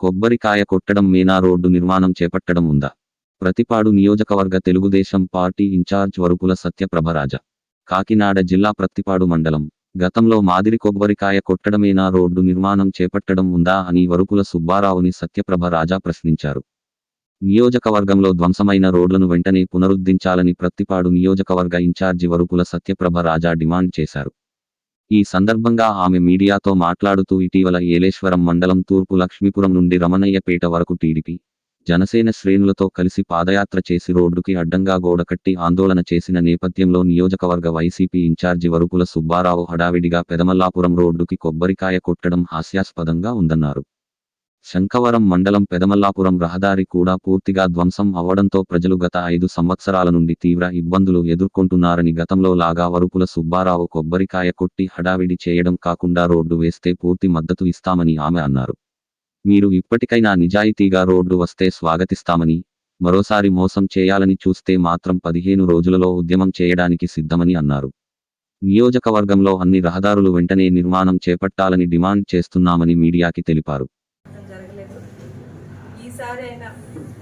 కొబ్బరికాయ కొట్టడం మీనా రోడ్డు నిర్మాణం చేపట్టడం ఉందా? ప్రతిపాడు నియోజకవర్గ తెలుగుదేశం పార్టీ ఇన్ఛార్జ్ వరుపుల సత్యప్రభరాజ. కాకినాడ జిల్లా ప్రతిపాడు మండలం. గతంలో మాదిరి కొబ్బరికాయ కొట్టడమేనా రోడ్డు నిర్మాణం చేపట్టడం ఉందా అని వరుపుల సుబ్బారావుని సత్యప్రభ రాజా ప్రశ్నించారు. నియోజకవర్గంలో ధ్వంసమైన రోడ్లను వెంటనే పునరుద్ధరించాలని ప్రత్తిపాడు నియోజకవర్గ ఇన్ఛార్జి వరుపుల సత్యప్రభ రాజా డిమాండ్ చేశారు. ఈ సందర్భంగా ఆమె మీడియాతో మాట్లాడుతూ ఇటీవల ఏలేశ్వరం మండలం తూర్పు లక్ష్మీపురం నుండి రమణయ్యపేట వరకు టీడీపీ జనసేన శ్రేణులతో కలిసి పాదయాత్ర చేసి రోడ్డుకి అడ్డంగా గోడ కట్టి ఆందోళన చేసిన నేపథ్యంలో నియోజకవర్గ వైసీపీ ఇన్ఛార్జి వరుపుల సుబ్బారావు హడావిడిగా పెదమల్లాపురం రోడ్డుకి కొబ్బరికాయ కొట్టడం హాస్యాస్పదంగా ఉందన్నారు. శంఖవరం మండలం పెదమల్లాపురం రహదారి కూడా పూర్తిగా ధ్వంసం అవ్వడంతో ప్రజలు గత ఐదు సంవత్సరాల నుండి తీవ్ర ఇబ్బందులు ఎదుర్కొంటున్నారని గతంలో లాగా వరుపుల సుబ్బారావు కొబ్బరికాయ కొట్టి హడావిడి చేయడం కాకుండా రోడ్డు వేస్తే పూర్తి మద్దతు ఇస్తామని ఆమె అన్నారు. మీరు ఇప్పటికైనా నిజాయితీగా రోడ్డు వస్తే స్వాగతిస్తామని మరోసారి మోసం చేయాలని చూస్తే మాత్రం పదిహేను రోజులలో ఉద్యమం చేయడానికి సిద్ధమని అన్నారు. నియోజకవర్గంలో అన్ని రహదారులు వెంటనే నిర్మాణం చేపట్టాలని డిమాండ్ చేస్తున్నామని మీడియాకి తెలిపారు.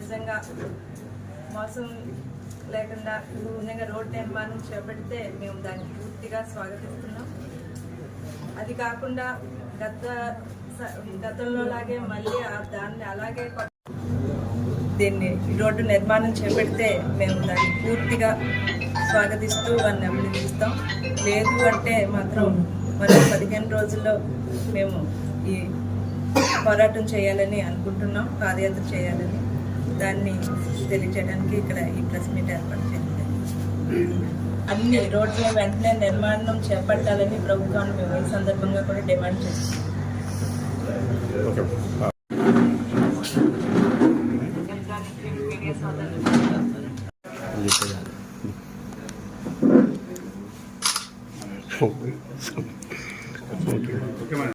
నిజంగా మోసం లేకుండా నిజంగా రోడ్ నిర్మాణం చేపడితే మేము దాన్ని పూర్తిగా స్వాగతిస్తున్నాం. అది కాకుండా గత స- గతంలో లాగే మళ్ళీ ఆ దాన్ని అలాగే దీన్ని రోడ్డు నిర్మాణం చేపడితే మేము దాన్ని పూర్తిగా స్వాగతిస్తూ వారిని అభినందిస్తాం. లేదు అంటే మాత్రం మరో పదిహేను రోజుల్లో మేము ఈ పోరాటం చేయాలని అనుకుంటున్నాం పాదయాత్ర చేయాలని. దాన్ని తెలియజేయడానికి ఇక్కడ ఈ ప్రెస్ మీట్ ఏర్పాటు చేసింది. అన్ని రోడ్ల వెంటనే నిర్మాణం చేపట్టాలని ప్రభుత్వాన్ని మేము ఈ సందర్భంగా కూడా డిమాండ్ చేస్తున్నాం ఓకే.